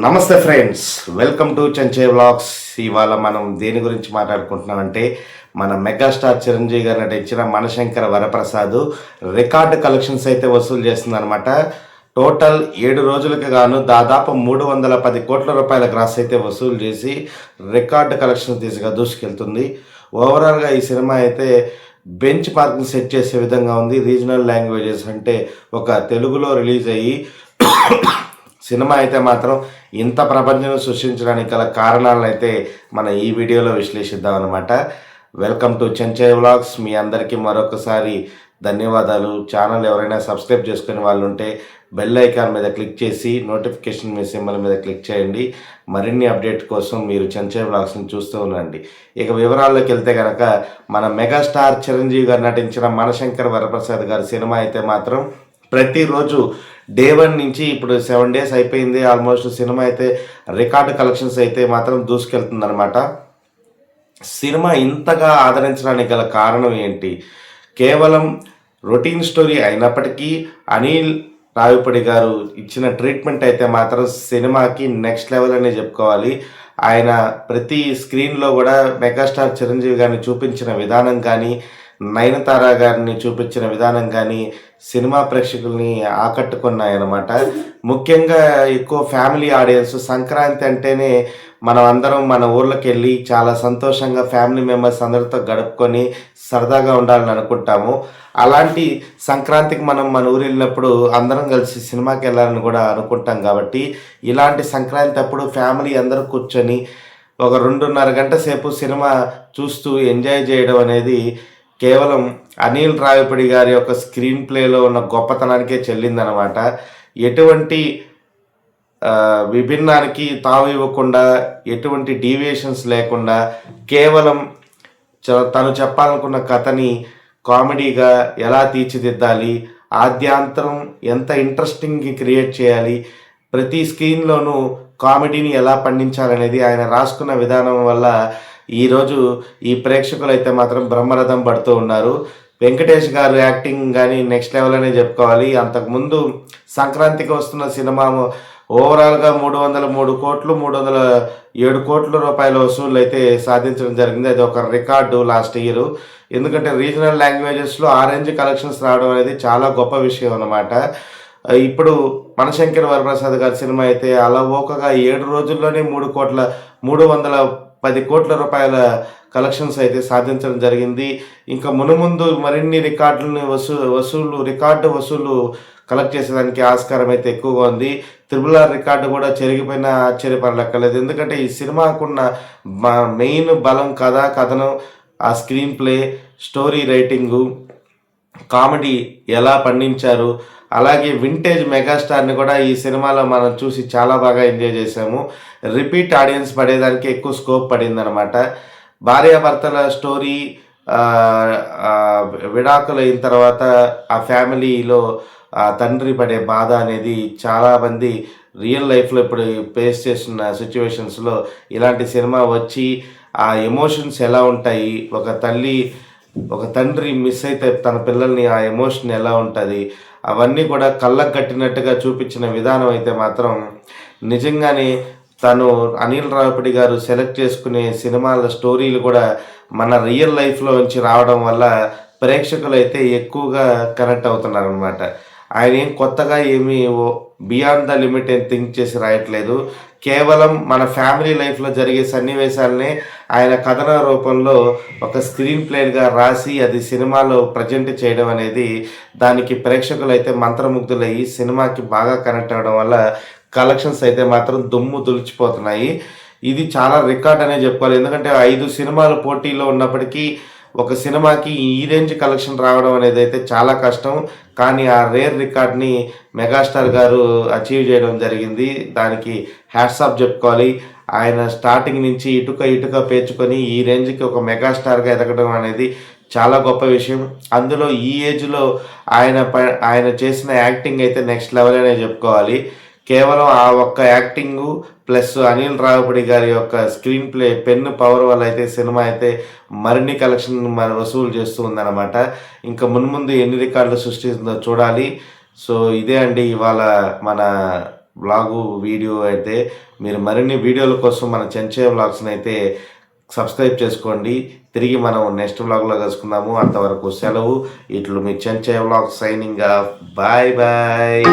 నమస్తే friends welcome to Chanche vlogs. ఇవాళ మనం దేని గురించి మాట్లాడుకుంటున్నామంటే మన మెగాస్టార్ చిరంజీవి గారు నటించిన మనశంకర వరప్రసాద్ రికార్డు కలెక్షన్స్ అయితే వసూలు చేస్తుందనమాట టోటల్ ఏడు రోజులకు గాను దాదాపు మూడు వందల పది కోట్ల రూపాయల గ్రాస్ అయితే వసూలు చేసి రికార్డు కలెక్షన్ తీసుగా దూసుకెళ్తుంది. ఓవరాల్గా ఈ సినిమా అయితే బెంచ్ మార్క్ని సెట్ చేసే విధంగా ఉంది. రీజనల్ లాంగ్వేజెస్ అంటే ఒక తెలుగులో రిలీజ్ అయ్యి సినిమా అయితే మాత్రం ఇంత ప్రపంచం సృష్టించడానికి గల కారణాలను అయితే మన ఈ వీడియోలో విశ్లేషిద్దాం అనమాట వెల్కమ్ టు చెంచయ్ వ్లాగ్స్ మీ అందరికీ మరొకసారి ధన్యవాదాలు. ఛానల్ ఎవరైనా సబ్స్క్రైబ్ చేసుకునే వాళ్ళు ఉంటే బెల్ ఐకాన్ మీద క్లిక్ చేసి నోటిఫికేషన్ మీ సింబల్ మీద క్లిక్ చేయండి. మరిన్ని అప్డేట్ కోసం మీరు చెంచయ్ వ్లాగ్స్ని చూస్తూ ఉండండి. ఇక వివరాల్లోకి వెళ్తే కనుక మన మెగాస్టార్ చిరంజీవి గారు నటించిన మనశంకర్ వరప్రసాద్ గారి సినిమా అయితే మాత్రం ప్రతిరోజు డే వన్ నుంచి ఇప్పుడు సెవెన్ డేస్ అయిపోయింది. ఆల్మోస్ట్ సినిమా అయితే రికార్డు కలెక్షన్స్ అయితే మాత్రం దూసుకెళ్తుంది అనమాట సినిమా ఇంతగా ఆదరించడానికి గల కారణం ఏంటి? కేవలం రొటీన్ స్టోరీ అయినప్పటికీ అనిల్ రావిపడి గారు ఇచ్చిన ట్రీట్మెంట్ అయితే మాత్రం సినిమాకి నెక్స్ట్ లెవెల్ అనే చెప్పుకోవాలి. ఆయన ప్రతి స్క్రీన్లో కూడా మెగాస్టార్ చిరంజీవి గారిని చూపించిన విధానం కానీ నయనతార గారిని చూపించిన విధానం కానీ సినిమా ప్రేక్షకుల్ని ఆకట్టుకున్నాయన్నమాట. ముఖ్యంగా ఎక్కువ ఫ్యామిలీ ఆడియన్స్ సంక్రాంతి అంటేనే మనం అందరం మన ఊర్లోకి వెళ్ళి చాలా సంతోషంగా ఫ్యామిలీ మెంబర్స్ అందరితో గడుపుకొని సరదాగా ఉండాలని అనుకుంటాము. అలాంటి సంక్రాంతికి మనం మన ఊరు వెళ్ళినప్పుడు అందరం కలిసి సినిమాకి వెళ్ళాలని కూడా అనుకుంటాం కాబట్టి ఇలాంటి సంక్రాంతి అప్పుడు ఫ్యామిలీ అందరూ కూర్చొని ఒక రెండున్నర గంట సేపు సినిమా చూస్తూ ఎంజాయ్ చేయడం అనేది కేవలం అనిల్ రావిపడి గారి యొక్క స్క్రీన్ ప్లేలో ఉన్న గొప్పతనానికే చెల్లిందనమాట ఎటువంటి విభిన్నానికి తావు ఇవ్వకుండా ఎటువంటి డీవియేషన్స్ లేకుండా కేవలం చ- తను చెప్పాలనుకున్న కథని కామెడీగా ఎలా తీర్చిదిద్దాలి ఆద్యాంతరం ఎంత ఇంట్రెస్టింగ్ క్రియేట్ చేయాలి ప్రతి స్క్రీన్లోనూ కామెడీని ఎలా పండించాలనేది ఆయన రాసుకున్న విధానం వల్ల ఈరోజు ఈ ప్రేక్షకులు అయితే మాత్రం బ్రహ్మరథం పడుతూ ఉన్నారు. వెంకటేష్ గారు యాక్టింగ్ కానీ నెక్స్ట్ లెవెల్ అనే చెప్పుకోవాలి. అంతకుముందు సంక్రాంతికి వస్తున్న సినిమా ఓవరాల్గా మూడు వందల మూడు కోట్లు మూడు వందల ఏడు కోట్ల రూపాయల వసూళ్ళు అయితే సాధించడం జరిగింది. అది ఒక రికార్డు లాస్ట్ ఇయర్. ఎందుకంటే రీజనల్ లాంగ్వేజెస్లో ఆరెంజ్ కలెక్షన్స్ రావడం అనేది చాలా గొప్ప విషయం అన్నమాట. ఇప్పుడు మనశంకర్ వరప్రసాద్ గారి సినిమా అయితే అలవోకగా ఏడు రోజుల్లోనే మూడు కోట్ల మూడు వందల పది కోట్ల రూపాయల కలెక్షన్స్ అయితే సాధించడం జరిగింది. ఇంకా మునుముందు మరిన్ని రికార్డులను వసూ వసూలు రికార్డు వసూలు కలెక్ట్ చేసేదానికి ఆస్కారం అయితే ఎక్కువగా ఉంది. త్రిబుల్ ఆర్ రికార్డు కూడా చెరిగిపోయిన ఆశ్చర్యపడలక్కర్లేదు ఎందుకంటే ఈ సినిమాకున్న మెయిన్ బలం కథ కథనం ఆ screen play story writing comedy ఎలా పండించారు? అలాగే వింటేజ్ మెగాస్టార్ని కూడా ఈ సినిమాలో మనం చూసి చాలా బాగా ఎంజాయ్ చేసాము రిపీట్ ఆడియన్స్ పడేదానికి ఎక్కువ స్కోప్ పడిందనమాట భార్యాభర్తల స్టోరీ విడాకులు అయిన తర్వాత ఆ ఫ్యామిలీలో ఆ తండ్రి పడే బాధ అనేది చాలామంది రియల్ లైఫ్లో ఇప్పుడు ఫేస్ చేస్తున్న సిచ్యువేషన్స్లో ఇలాంటి సినిమా వచ్చి ఆ ఎమోషన్స్ ఎలా ఉంటాయి? ఒక తల్లి ఒక తండ్రి మిస్ అయితే తన పిల్లల్ని ఆ ఎమోషన్ ఎలా ఉంటుంది అవన్నీ కూడా కళ్ళకు కట్టినట్టుగా చూపించిన విధానం అయితే మాత్రం నిజంగానే తను అనిల్ రావిపడి గారు సెలెక్ట్ చేసుకునే సినిమాల స్టోరీలు కూడా మన రియల్ లైఫ్లో నుంచి రావడం వల్ల ప్రేక్షకులు అయితే ఎక్కువగా కనెక్ట్ అవుతున్నారనమాట ఆయన ఏం కొత్తగా ఏమి బియాండ్ ద లిమిట్ ఏం థింక్ చేసి రాయట్లేదు. కేవలం మన ఫ్యామిలీ లైఫ్లో జరిగే సన్నివేశాలనే ఆయన కథన రూపంలో ఒక స్క్రీన్ ప్లేగా రాసి అది సినిమాలో ప్రజెంట్ చేయడం అనేది దానికి ప్రేక్షకులు అయితే మంత్రముగ్ధులయ్యి సినిమాకి బాగా కనెక్ట్ అవ్వడం వల్ల కలెక్షన్స్ అయితే మాత్రం దుమ్ము దులిచిపోతున్నాయి. ఇది చాలా రికార్డ్ అనే చెప్పుకోవాలి. ఎందుకంటే ఐదు సినిమాలు పోటీలో ఉన్నప్పటికీ ఒక సినిమాకి ఈ రేంజ్ కలెక్షన్ రావడం అనేది అయితే చాలా కష్టం. కానీ ఆ రేర్ రికార్డ్ని మెగాస్టార్ గారు అచీవ్ చేయడం జరిగింది. దానికి హ్యాట్సాప్ చెప్పుకోవాలి. ఆయన స్టార్టింగ్ నుంచి ఇటుక ఇటుక పేర్చుకొని ఈ రేంజ్కి ఒక మెగాస్టార్గా ఎదగడం అనేది చాలా గొప్ప విషయం. అందులో ఈ ఏజ్లో ఆయన ప- ఆయన చేసిన యాక్టింగ్ అయితే నెక్స్ట్ లెవెల్ అనే చెప్పుకోవాలి. కేవలం ఆ ఒక్క యాక్టింగు ప్లస్ అనిల్ రావుపడి గారి యొక్క స్క్రీన్ ప్లే పెన్ పవర్ వల్ల అయితే సినిమా అయితే మరిన్ని కలెక్షన్ మరి వసూలు చేస్తూ ఉందన్నమాట. ఇంకా మున్ముందు ఎన్ని రికార్డులు సృష్టిస్తుందో చూడాలి. సో ఇదే అండి ఇవాళ మన బ్లాగు వీడియో అయితే. మీరు మరిన్ని వీడియోల కోసం మన చెంచే బ్లాగ్స్ని అయితే సబ్స్క్రైబ్ చేసుకోండి. తిరిగి మనం నెక్స్ట్ వ్లాగ్లో కలుసుకుందాము. అంతవరకు సెలవు. ఇట్లు మీ Chenche blog signing off. Bye bye.